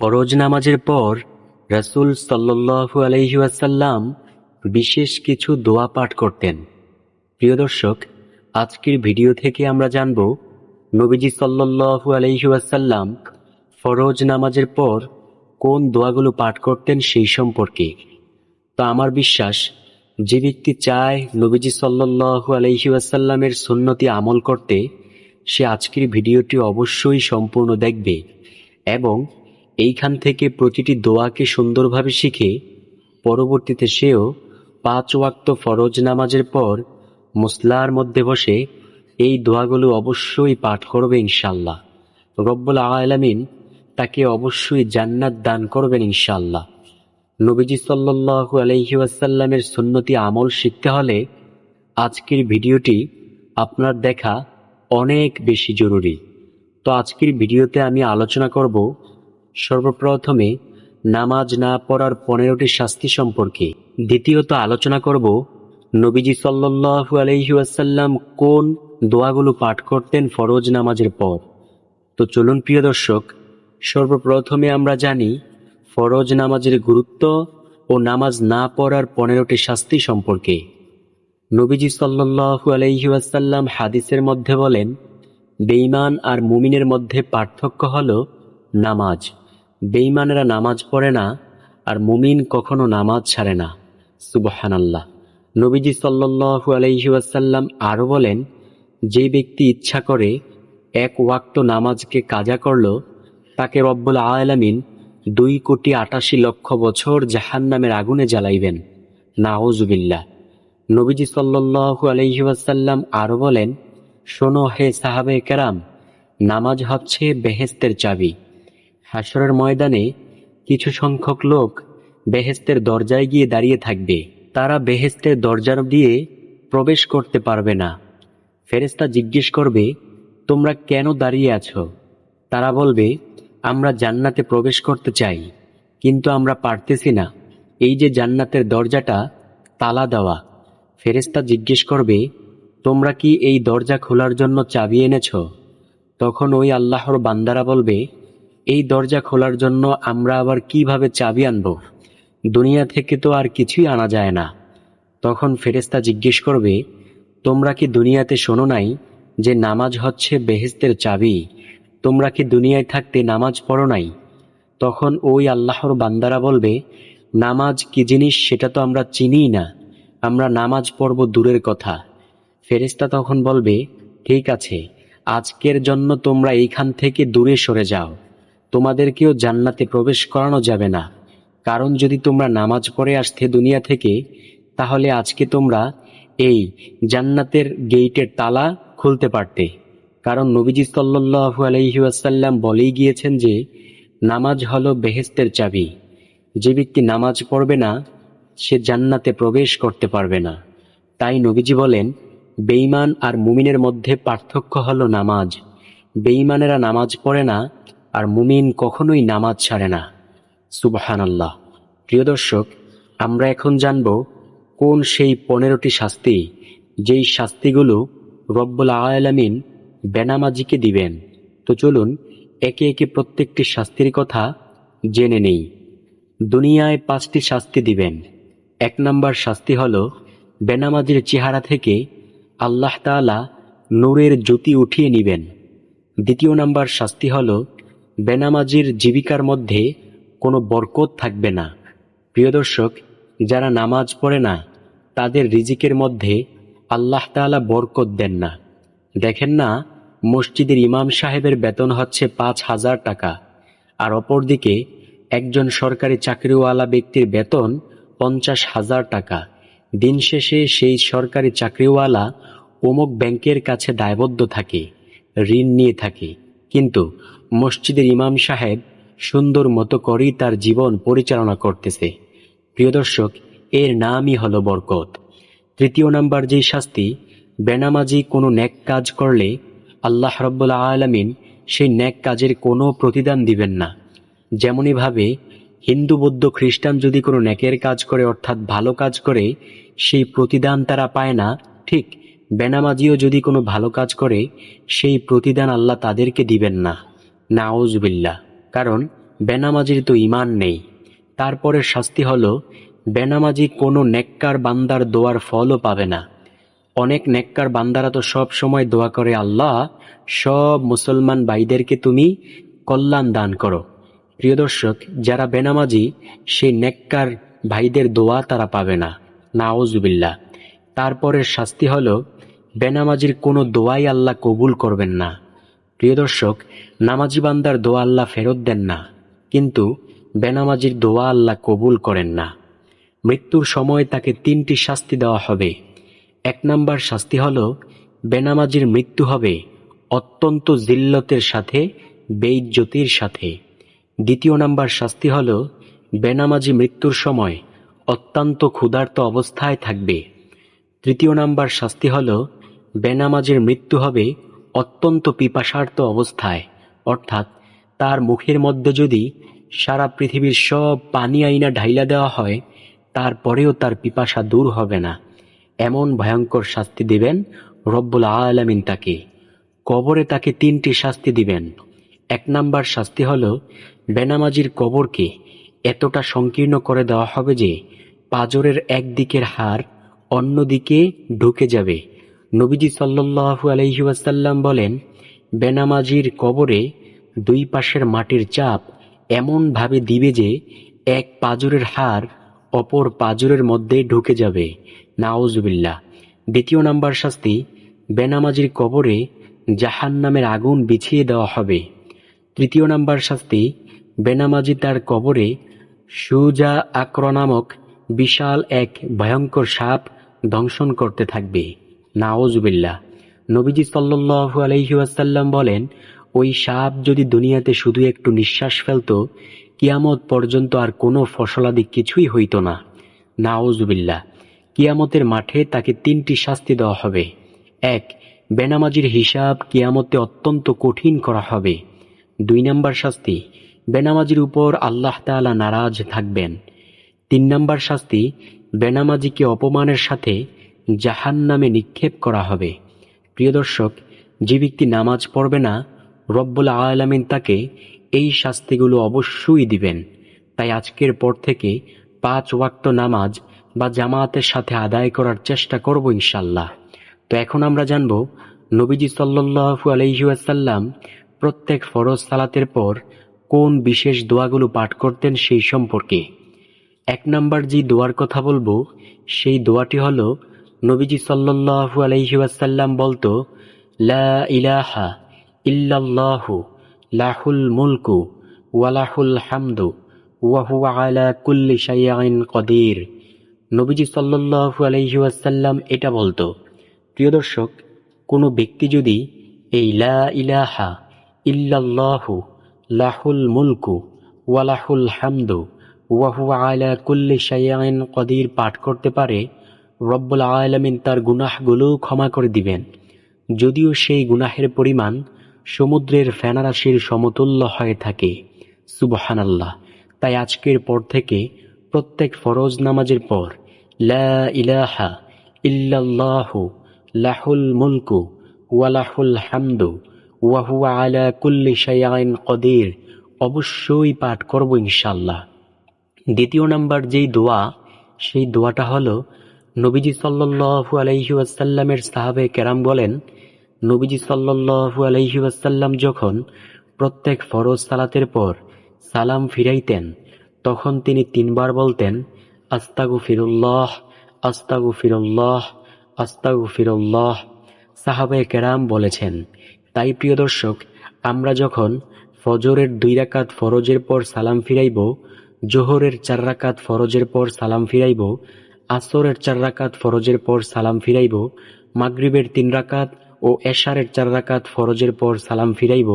ফরজ নামাজের পর রাসূল সাল্লাল্লাহু আলাইহি ওয়াসাল্লাম বিশেষ কিছু দোয়া পাঠ করতেন। প্রিয় দর্শক, আজকের ভিডিও থেকে আমরা জানব, নবীজি সাল্লাল্লাহু আলাইহি ওয়াসাল্লাম ফরজ নামাজের পর কোন দোয়াগুলো পাঠ করতেন সেই সম্পর্কে। তো আমার বিশ্বাস, যে ব্যক্তি চায় নবীজি সাল্লাল্লাহু আলাইহি ওয়াসাল্লামের সুন্নতি আমল করতে, সে আজকের ভিডিওটি অবশ্যই সম্পূর্ণ দেখবে এবং এইখান থেকে প্রতিটি দোয়াকে সুন্দরভাবে শিখে, পরবর্তীতে সেও পাঁচ ওয়াক্ত ফরজ নামাজের পর মুসলার মধ্যে বসে এই দোয়াগুলো অবশ্যই পাঠ করবে ইনশাল্লাহ রব্বুল আলামিন তাকে অবশ্যই জান্নাত দান করবেন ইনশাল্লাহ নবীজি সাল্লাল্লাহু আলাইহি ওয়াসাল্লামের সুন্নতি আমল শিখতে হলে আজকের ভিডিওটি আপনার দেখা অনেক বেশি জরুরি। তো আজকের ভিডিওতে আমি আলোচনা করব সর্বপ্রথমে নামাজ না পড়ার পনেরোটি শাস্তি সম্পর্কে। দ্বিতীয়ত আলোচনা করব নবীজি সাল্লাল্লাহু আলাইহি ওয়াসাল্লাম কোন দোয়াগুলো পাঠ করতেন ফরজ নামাজের পর। তো চলুন প্রিয় দর্শক, সর্বপ্রথমে আমরা জানি ফরজ নামাজের গুরুত্ব ও নামাজ না পড়ার পনেরোটি শাস্তি সম্পর্কে। নবীজি সাল্লাল্লাহু আলাইহি ওয়াসাল্লাম হাদিসের মধ্যে বলেন, বেঈমান আর মুমিনের মধ্যে পার্থক্য হল নামাজ। বেঈমানেরা নামাজ পড়ে না আর মুমিন কখনো নামাজ ছাড়ে না। সুবহানাল্লাহ। নবীজি সাল্লাল্লাহু আলাইহি ওয়াসাল্লাম আরও বলেন, যে ব্যক্তি ইচ্ছা করে এক ওয়াক্ত নামাজকে কাজা করল, তাকে রব্বুল আলামিন দুই কোটি আটাশি লক্ষ বছর জাহান্নামের আগুনে জ্বালাইবেন। নাউজুবিল্লাহ। নবীজি সাল্লাল্লাহু আলাইহি ওয়াসাল্লাম আরও বলেন, শোনো হে সাহাবে কেরাম, নামাজ হচ্ছে বেহেস্তের চাবি। হাসরের ময়দানে কিছু সংখ্যক লোক বেহেস্তের দরজায় গিয়ে দাঁড়িয়ে থাকবে। তারা বেহেস্তের দরজার দিয়ে প্রবেশ করতে পারবে না। ফেরেস্তা জিজ্ঞেস করবে, তোমরা কেন দাঁড়িয়ে আছো? তারা বলবে, আমরা জান্নাতে প্রবেশ করতে চাই, কিন্তু আমরা পারতেছি না। এই যে জান্নাতের দরজাটা, তালা দেওয়া। ফেরেস্তা জিজ্ঞেস করবে, তোমরা কি এই দরজা খোলার জন্য চাবি এনেছ? তখন ওই আল্লাহর বান্দারা বলবে এই দরজা খোলার জন্য আমরা আবার কীভাবে চাবি আনব? দুনিয়া থেকে তো আর কিছুই আনা যায় না। তখন ফেরেস্তা জিজ্ঞেস করবে, তোমরা কি দুনিয়াতে শোনো নাই যে নামাজ হচ্ছে বেহেস্তের চাবি? তোমরা কি দুনিয়ায় থাকতে নামাজ পড়ো নাই? তখন ওই আল্লাহর বান্দারা বলবে, নামাজ কি জিনিস সেটা তো আমরা চিনিই না। আমরা নামাজ পড়ব দূরের কথা। ফেরেস্তা তখন বলবে, ঠিক আছে, আজকের জন্য তোমরা এইখান থেকে দূরে সরে যাও। তোমাদেরকেও জান্নাতে প্রবেশ করানো যাবে না। কারণ যদি তোমরা নামাজ পড়ে আসতে দুনিয়া থেকে, তাহলে আজকে তোমরা এই জান্নাতের গেইটের তালা খুলতে পারতে। কারণ নবীজি সাল্লাল্লাহু আলাইহি ওয়াসাল্লাম বলেই গিয়েছেন যে, নামাজ হলো বেহেস্তের চাবি। যে ব্যক্তি নামাজ পড়বে না, সে জান্নাতে প্রবেশ করতে পারবে না। তাই নবীজি বলেন, বেঈমান আর মুমিনের মধ্যে পার্থক্য হলো নামাজ। বেঈমানেরা নামাজ পড়ে না আর মুমিন কখনোই নামাজ ছাড়ে না। সুবহান আল্লাহ প্রিয় দর্শক, আমরা এখন জানব কোন সেই পনেরোটি শাস্তি যেই শাস্তিগুলো রব্বুল আলামিন বেনামাজিকে দিবেন। তো চলুন একে একে প্রত্যেকটি শাস্তির কথা জেনে নেই। দুনিয়ায় পাঁচটি শাস্তি দিবেন। এক নম্বর শাস্তি হল, বেনামাজির চেহারা থেকে আল্লাহ তাআলা নূরের জ্যোতি উঠিয়ে নিবেন। দ্বিতীয় নাম্বার শাস্তি হল বেনামাজির জীবিকার মধ্যে কোনো বরকত থাকবে না। প্রিয় দর্শক, যারা নামাজ পড়ে না, তাদের রিজিকের মধ্যে আল্লাহ তাআলা বরকত দেন না। দেখেন না, মসজিদের ইমাম সাহেবের বেতন হচ্ছে পাঁচ হাজার টাকা, আর অপরদিকে একজন সরকারি চাকরিওয়ালা ব্যক্তির বেতন পঞ্চাশ হাজার টাকা। দিন শেষে সেই সরকারি চাকরিওয়ালা অমুক ব্যাংকের কাছে দায়বদ্ধ থাকে, ঋণ নিয়ে থাকে। কিন্তু মসজিদের ইমাম সাহেব সুন্দর মতো করেই তার জীবন পরিচালনা করতেছে। প্রিয় দর্শক, এর নামই হলো বরকত। তৃতীয় নাম্বার যেই শাস্তি, বেনামাজি কোনো ন্যাক কাজ করলে আল্লাহ রব্বুল্লা আলমিন সেই ন্যাক কাজের কোনো প্রতিদান দিবেন না। যেমনইভাবে হিন্দু, বৌদ্ধ, খ্রিস্টান যদি কোনো ন্যাকের কাজ করে অর্থাৎ ভালো কাজ করে, সেই প্রতিদান তারা পায় না। ঠিক, বেনামাজিও যদি কোনো ভালো কাজ করে, সেই প্রতিদান আল্লাহ তাদেরকে দিবেন না। নাউজবিল্লা কারণ, বেনামাজির তো ইমান নেই। তারপরের শাস্তি হল, বেনামাজি কোনো নেককার বান্দার দোয়ার ফলও পাবে না। অনেক নেককার বান্দারা তো সব সময় দোয়া করে, আল্লাহ, সব মুসলমান ভাইদেরকে তুমি কল্যাণ দান করো। প্রিয় দর্শক, যারা বেনামাজি, সেই নেককার ভাইদের দোয়া তারা পাবে না। নাওজুবিল্লা তারপরের শাস্তি হল, বেনামাজির কোনো দোয়াই আল্লাহ কবুল করবেন না। প্রিয় দর্শক, নামাজি বান্দার দোয়া আল্লাহ ফেরত দেন না, কিন্তু বেনামাজির দোয়া আল্লাহ কবুল করেন না। মৃত্যুর সময় তাকে তিনটি শাস্তি দেওয়া হবে। এক নম্বর শাস্তি হল, বেনামাজির মৃত্যু হবে অত্যন্ত জিল্লতের সাথে, বেইজ্জতির সাথে। দ্বিতীয় নাম্বার শাস্তি হল, বেনামাজি মৃত্যুর সময় অত্যন্ত ক্ষুধার্ত অবস্থায় থাকবে। তৃতীয় নাম্বার শাস্তি হল, বেনামাজির মৃত্যু হবে অত্যন্ত পিপাসার্ত অবস্থায়, অর্থাৎ তার মুখের মধ্যে যদি সারা পৃথিবীর সব পানি আইনা ঢাইলা দেওয়া হয়, তারপরেও তার পিপাসা দূর হবে না। এমন ভয়ঙ্কর শাস্তি দিবেন রব্বুল আলামিন তাকে। কবরে তাকে তিনটি শাস্তি দিবেন। এক নাম্বার শাস্তি হল, বেনামাজির কবরকে এতটা সংকীর্ণ করে দেওয়া হবে যে পাজরের একদিকের হার অন্যদিকে ঢুকে যাবে। নবীজি সাল্লু আলহিউসাল্লাম বলেন, বেনামাজির কবরে দুই পাশের মাটির চাপ এমনভাবে দিবে যে এক পাজরের হার অপর পাজরের মধ্যে ঢুকে যাবে। নাওজবিল্লা দ্বিতীয় নাম্বার শাস্তি, বেনামাজির কবরে জাহান নামের আগুন বিছিয়ে দেওয়া হবে। তৃতীয় নাম্বার শাস্তি, বেনামাজি তার কবরে সুজা আক্র নামক বিশাল এক ভয়ঙ্কর সাপ দংশন করতে থাকবে। নাওজবিল্লা নবীজি সাল্লু আলহিউসাল্লাম বলেন, ওই সাপ যদি দুনিয়াতে শুধু একটু নিঃশ্বাস ফেলত, কিয়ামত পর্যন্ত আর কোনো ফসলাদি কিছুই হইত না। নাওজবিল্লা কিয়ামতের মাঠে তাকে তিনটি শাস্তি দেওয়া হবে। এক, বেনামাজির হিসাব কিয়ামতে অত্যন্ত কঠিন করা হবে। দুই নম্বর শাস্তি, বেনামাজির উপর আল্লাহ তাআলা নারাজ থাকবেন। তিন নম্বর শাস্তি, বেনামাজিকে অপমানের সাথে জাহান নামে নিক্ষেপ করা হবে। প্রিয় দর্শক, যে ব্যক্তি নামাজ পড়বে না, রব্বুল আলামিন তাকে এই শাস্তিগুলো অবশ্যই দিবেন। তাই আজকের পর থেকে পাঁচ ওয়াক্ত নামাজ বা জামায়াতের সাথে আদায় করার চেষ্টা করব ইনশাল্লাহ তো এখন আমরা জানব, নবীজি সাল্লু আলহিউসাল্লাম প্রত্যেক ফরজ সালাতের পর কোন বিশেষ দোয়াগুলো পাঠ করতেন সেই সম্পর্কে। এক নাম্বার যে দোয়ার কথা বলব, সেই দোয়াটি হল নবীজি সাল্লু আলহিউসাল্লাম বলতো, লা ইলাহা ইল্লাল্লাহু, লাহুল মুলকু ওয়ালাহুল হামদু ওয়াহু আলা কুল্লি শাইআইন কদির। নবীজি সাল্লু আলহিউসাল্লাম এটা বলতো, প্রিয় দর্শক, কোনো ব্যক্তি যদি এই লা ইলাহা ইল্লাল্লাহু, লাহুল মুলকু ওয়ালাহুল হামদু ওয়াহু আলা কুল্লি শাইআইন কদির পাঠ করতে পারে রব্বুল আলমিন তার গুনাহগুলো ক্ষমা করে দিবেন। যদিও সেই গুনাহের পরিমাণ সমুদ্রের ফেনারাশির সমতুল্য হয়ে থাকে। সুবহানাল্লাহ। তাই আজকের পর থেকে প্রত্যেক ফরজ নামাজের পর, লা ইলাহা ইল্লাল্লাহু লাহুল মুলকু ওয়ালাহুল হামদু ওয়াহু আলা কুল্লি শাইআইন কদির। অবশ্যই পাঠ করব ইনশাল্লাহ দ্বিতীয় নাম্বার যেই দোয়া, সেই দোয়াটা হলো নবীজি সাল্লু আলহিউসাল্লামের সাহাবে কেরাম বলেন, নবীজি সাল্লু আলহিউসাল্লাম যখন প্রত্যেক ফরজ সালাতের পর সালাম ফিরাইতেন, তখন তিনি তিনবার বলতেন আস্তাগু ফিরুল্লাহ আস্তাগু ফিরুল্লাহ আস্তাগু ফিরুল্লাহ সাহাবে কেরাম বলেছেন, তাই প্রিয় দর্শক, আমরা যখন ফজরের দুই রাকাত ফরজের পর সালাম ফিরাইব, জোহরের চার রাকাত ফরজের পর সালাম ফিরাইব আসরের চার রাকাত ফরজের পর সালাম ফিরাইব, মাগরিবের তিন রাকাত ও এশারের চার রাকাত ফরজের পর সালাম ফিরাইব,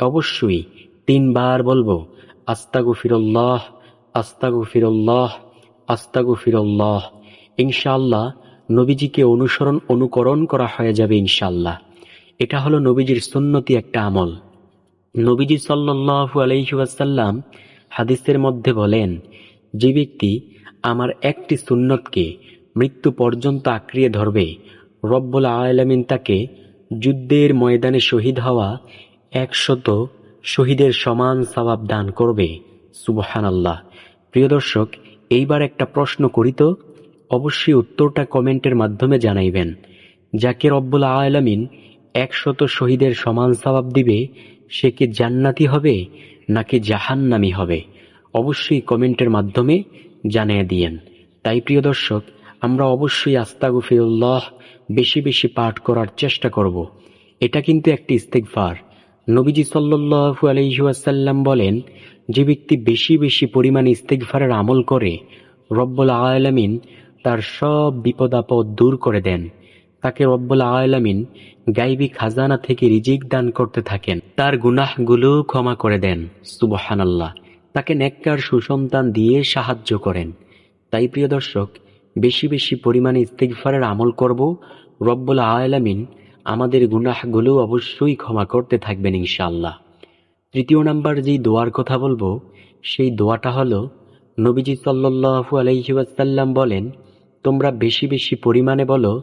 অবশ্যই তিনবার বলব আস্তাগু ফিরল্লাহ আস্তাগু ফিরল্লাহ আস্তাগু ফিরল্লাহ ইনশাআল্লাহ নবীজিকে অনুসরণ, অনুকরণ করা হয়ে যাবে ইনশাআল্লাহ। এটা হলো নবীজির সুন্নতি একটা আমল। নবীজি সাল্লু আলহিউসাল্লাম হাদিসের মধ্যে বলেন যে ব্যক্তি আমার একটি সুন্নতকে মৃত্যু পর্যন্ত আঁকড়িয়ে ধরবে, রব্বুল আলমিন তাকে যুদ্ধের ময়দানে শহীদ হওয়া একশত শহীদের সমান সবাব দান করবে। সুবহান আল্লাহ প্রিয় দর্শক, এইবার একটা প্রশ্ন করি তো, অবশ্যই উত্তরটা কমেন্টের মাধ্যমে জানাইবেন। যাকে রব্বুল আলামিন একশত শহীদের সমান সবাব দিবে, সে কি জান্নাতি হবে নাকি জাহান্নামি হবে? অবশ্যই কমেন্টের মাধ্যমে জানিয়ে দিয়েন। তাই প্রিয় দর্শক, আমরা অবশ্যই আস্তাগুফিরুল্লাহ বেশি বেশি পাঠ করার চেষ্টা করব। এটা কিন্তু একটি ইস্তেকফার নবীজি সাল্লু আলহিহাসাল্লাম বলেন, যে ব্যক্তি বেশি বেশি পরিমাণে ইস্তেকফারের আমল করে, রব্বুল আলামিন তার সব বিপদ আপদ দূর করে দেন। তাকে রব্বুল আলামিন গাইবি খাজানা থেকে রিজিক দান করতে থাকেন। তার গুনাহগুলো ক্ষমা করে দেন। সুবহানাল্লাহ। তাকে নেককার সুসন্তান দিয়ে সাহায্য করেন। তাই প্রিয় দর্শক, বেশি বেশি পরিমাণে ইস্তেগফারের আমল করব। রব্বুল আলামিন আমাদের গুনাহগুলো অবশ্যই ক্ষমা করতে থাকবেন ইনশাআল্লাহ। তৃতীয় নাম্বার যেই দোয়ার কথা বলব, সেই দোয়াটা হলো, নবীজি সাল্লাল্লাহু আলাইহি ওয়াসাল্লাম বলেন, তোমরা বেশি বেশি পরিমাণে বলো,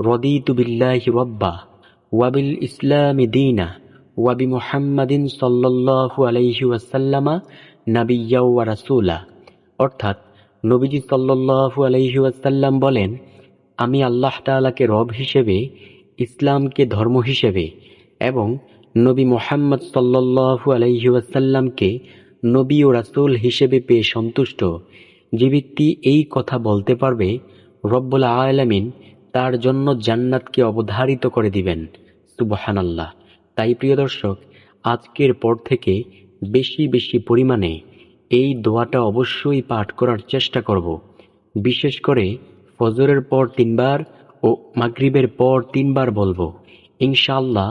রদিতু বিল্লাহি রব্বা ওয়াবিল ইসলামি দীনা ওয়াবি মুহাম্মাদিন সাল্লাল্লাহু আলাইহি নাবিয়্যা ওয়া অর্থাৎ নবীজি সাল্লাল্লাহু আলাইহি ওয়াসাল্লাম বলেন, আমি আল্লাহ তাআলাকে রব হিসেবে, ইসলামকে ধর্ম হিসেবে এবং নবী মোহাম্মদ সাল্লাল্লাহু আলাইহি ওয়াসাল্লামকে নবী ও রাসূল হিসেবে পেয়ে সন্তুষ্ট। যে ব্যক্তি এই কথা বলতে পারবে, রব্বুল আলামিন তার জন্য জান্নাতকে অবধারিত করে দিবেন। সুবহানাল্লাহ। তাই প্রিয় দর্শক, আজকের পর থেকে বেশি বেশি পরিমাণে এই দোয়াটা অবশ্যই পাঠ করার চেষ্টা করব। বিশেষ করে ফজরের পর তিনবার ও মাগরিবের পর তিনবার বলব, ইনশাআল্লাহ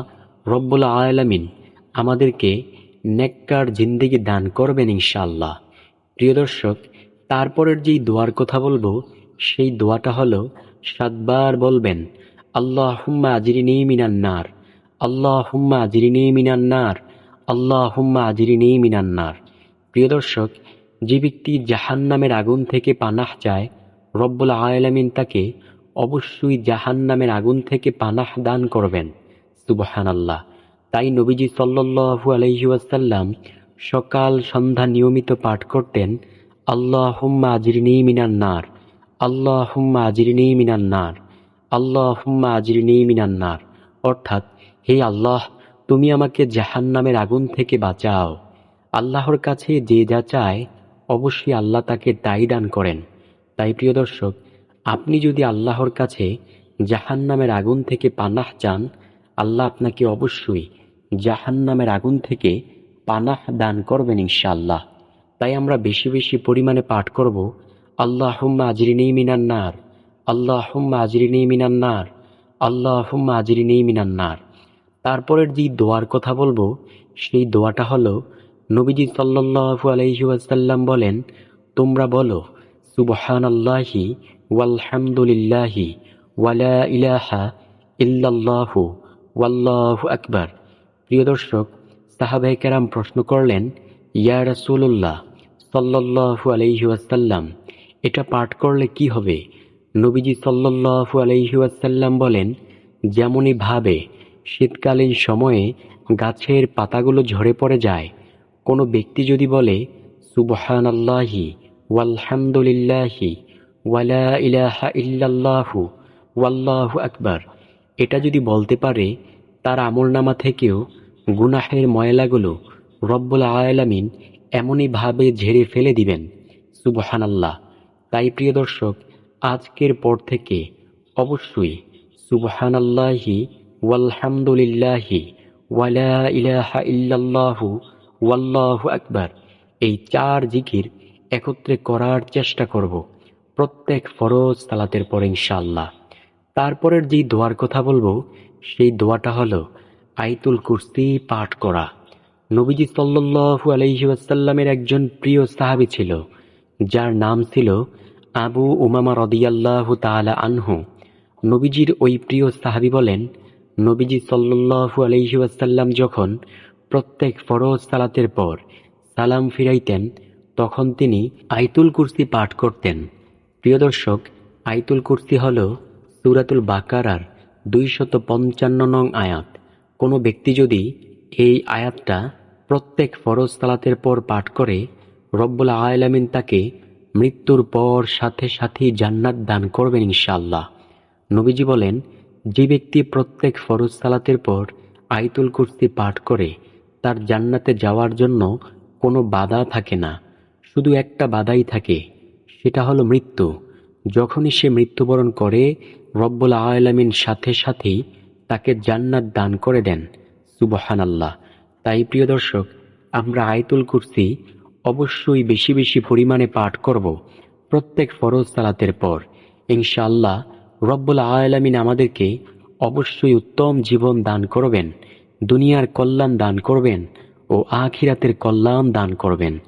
রব্বুল আলামিন আমাদেরকে নেককার জিন্দিগি দান করবেন ইনশাআল্লাহ। প্রিয় দর্শক, তারপরের যেই দোয়ার কথা বলব, সেই দোয়াটা হলো সাতবার বলবেন আল্লাহ হুম্মা আজিরিনি মিনান্নার আল্লাহ হুম্মা আজিরিনি মিনান্নার আল্লাহ হুম্মা আজিরিনি মিনান্নার প্রিয় দর্শক, যে ব্যক্তি জাহান নামের আগুন থেকে পানাহ চায়, রব্বুল আলামিন তাকে অবশ্যই জাহান নামের আগুন থেকে পানাহ দান করবেন। সুবহান আল্লাহ তাই নবীজি সাল্লু আলহি ওয়াসাল্লাম সকাল সন্ধ্যা নিয়মিত পাঠ করতেন আল্লাহ হুম্মা আজিরিনি মিনান্নার আল্লাহ হুম্মা আজিরিনি মিনান্নার আল্লাহ হুম্মা আজিরিনি মিনান্নার অর্থাৎ, হে আল্লাহ তুমি আমাকে জাহান নামের আগুন থেকে বাঁচাও। আল্লাহর কাছে যে যা চায়, অবশ্যই আল্লাহ তাকে তাই দান করেন। তাই প্রিয় দর্শক, আপনি যদি আল্লাহর কাছে জাহান নামের আগুন থেকে পানাহ চান, আল্লাহ আপনাকে অবশ্যই জাহান নামের আগুন থেকে পানাহ দান করবেন ইনশাআল্লাহ। তাই আমরা বেশি বেশি পরিমাণে পাঠ করব আল্লাহ হুম্মা আজরিনী মিনান্নার আল্লাহ হুম্মা আজরিনী মিনান্নার আল্লাহ হুম্মা আজরিনী মিনান্নার। তারপরের যেই দোয়ার কথা বলব, সেই দোয়াটা হলো, নবীজি সাল্লাল্লাহু আলাইহি ওয়াসাল্লাম বলেন, তোমরা বলো, সুবহানাল্লাহি ওয়ালহামদুলিল্লাহি ওয়ালা ইলাহা ইল্লাল্লাহু ওয়াল্লাহু আকবার। প্রিয় দর্শক, সাহাবায়ে কেরাম প্রশ্ন করলেন, ইয়া রাসূলুল্লাহ সাল্লাল্লাহু আলাইহি ওয়াসাল্লাম, এটা পাঠ করলে কি হবে? নবীজি সাল্লাল্লাহু আলাইহি ওয়াসাল্লাম বলেন, যেমনই ভাবে শীতকালীন সময়ে গাছের পাতাগুলো ঝরে পড়ে যায়। কোনো ব্যক্তি যদি বলে সুবহান আল্লাহি ওয়ালহামদুলিল্লাহি ওয়ালা ইলাহা ইল্লাল্লাহু ওয়াল্লাহু আকবার। এটা যদি বলতে পারে, তার আমলনামা থেকেও গুনাহের ময়লাগুলো রব্বুল আলামিন এমনইভাবে ঝেড়ে ফেলে দিবেন সুবহান আল্লাহ তাই প্রিয় দর্শক, আজকের পর থেকে অবশ্যই সুবহান আল্লাহি ওয়ালহামদুলিল্লাহি ওয়ালা ইলাহা ইল্লাল্লাহু ওয়াল্লাহু আকবার। এই চার জিকির একত্রে করার চেষ্টা করব প্রত্যেক ফরজ সালাতের পর ইনশাআল্লাহ। তারপরের যেই দোয়ার কথা বলব, সেই দোয়াটা হলো আইতুল কুরসি পাঠ করা। নবীজি সাল্লাল্লাহু আলাইহি ওয়াসাল্লামের একজন প্রিয় সাহাবী ছিল, যার নাম ছিল আবু উমামা রদিয়াল্লাহু তাআলা আনহু। নবীজির ওই প্রিয় সাহাবী বলেন নবীজি সাল্লাল্লাহু আলাইহি ওয়াসাল্লাম যখন প্রত্যেক ফরজ সালাতের পর সালাম ফিরাইতেন, তখন তিনি আইতুল কুরসি পাঠ করতেন। প্রিয় দর্শক, আইতুল কুরসি হল সুরাতুল বাকারার দুইশত পঞ্চান্ন নং আয়াত। কোনো ব্যক্তি যদি এই আয়াতটা প্রত্যেক ফরজ সালাতের পর পাঠ করে, রব্বুল আলামিন তাকে মৃত্যুর পর সাথে সাথেই জান্নাত দান করবেন ইনশাল্লাহ নবীজি বলেন যে ব্যক্তি প্রত্যেক ফরজ সালাতের পর আইতুল কুর্সি পাঠ করে, তার জান্নাতে যাওয়ার জন্য কোনো বাধা থাকে না। শুধু একটা বাধাই থাকে, সেটা হলো মৃত্যু। যখনই সে মৃত্যুবরণ করে, রব্বুল আলামিন সাথে সাথেই তাকে জান্নাত দান করে দেন। সুবহান আল্লাহ তাই প্রিয় দর্শক, আমরা আয়তুল কুরসি অবশ্যই বেশি বেশি পরিমাণে পাঠ করব প্রত্যেক ফরজ সালাতের পর। ইনশাআল্লাহ রব্বুল আলামিন আমাদেরকে অবশ্যই উত্তম জীবন দান করবেন, দুনিয়ার কল্যাণ দান করবেন ও আখিরাতের কল্যাণ দান করবেন।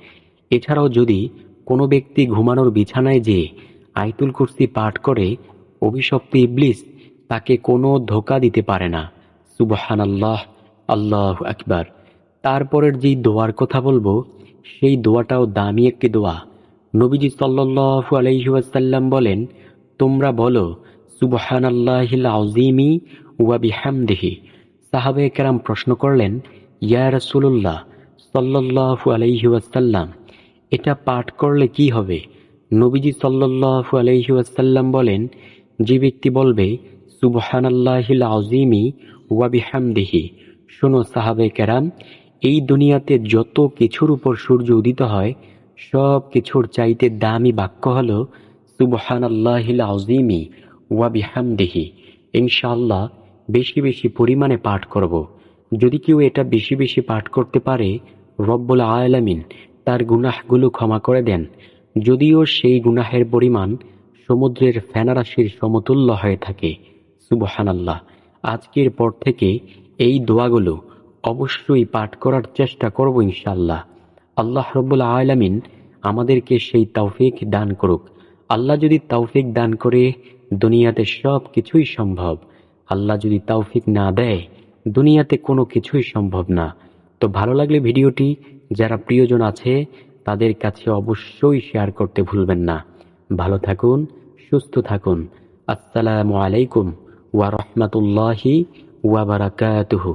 এছাড়াও যদি কোনো ব্যক্তি ঘুমানোর বিছানায় যে আইতুল কুরসি পাঠ করে, অভিশপ্ত ইবলিস তাকে কোনো ধোকা দিতে পারে না। সুবহান আল্লাহ আল্লাহ আকবার। তারপরের যেই দোয়ার কথা বলব, সেই দোয়াটাও দামি একটি দোয়া। নবীজি সাল্লাল্লাহু আলাইহি ওয়াসাল্লাম বলেন, তোমরা বলো সুবহান আল্লাহিল আযীমি ওয়া বিহামদিহি। সাহাবে কেরাম প্রশ্ন করলেন, ইয়া সাল্লাল্লাহু আলাইহি ওয়াসাল্লাম, এটা পাঠ করলে কি হবে? নবীজি সাল্লাল্লাহু আলাইহি ওয়াসাল্লাম বলেন, যে ব্যক্তি বলবে, সুবহানাল্লাহিল আযীমি ওয়া বিহামদিহি, শোনো সাহাবে কেরাম, এই দুনিয়াতে যত কিছুর উপর সূর্য উদিত হয়, সব কিছুর চাইতে দামি বাক্য হলো, সুবহানাল্লাহিল আযীমি ওয়া বিহামদিহি ইনশাআল্লাহ, বেশি বেশি পরিমাণে পাঠ করব। যদি কেউ এটা বেশি বেশি পাঠ করতে পারে, রব্বুল আলামিন তার গুনাহগুলো ক্ষমা করে দেন। যদিও সেই গুনাহের পরিমাণ সমুদ্রের ফেনারাশির সমতুল্য হয়ে থাকে। সুবহানাল্লাহ। আজকের পর থেকে এই দোয়াগুলো অবশ্যই পাঠ করার চেষ্টা করব ইনশাল্লাহ আল্লাহ রব্বুল আলামিন আমাদেরকে সেই তৌফিক দান করুক। আল্লাহ যদি তৌফিক দান করে দুনিয়াতে সব কিছুই সম্ভব। আল্লাহ যদি তাওফিক না দেয়, দুনিয়াতে কোনো কিছুই সম্ভব না। তো ভালো লাগলে ভিডিওটি, যারা প্রিয়জন আছে, তাদের কাছে অবশ্যই শেয়ার করতে ভুলবেন না। ভালো থাকুন, সুস্থ থাকুন। আসসালামু আলাইকুম ওয়া রহমাতুল্লাহি ওয়া বারাকাতুহু।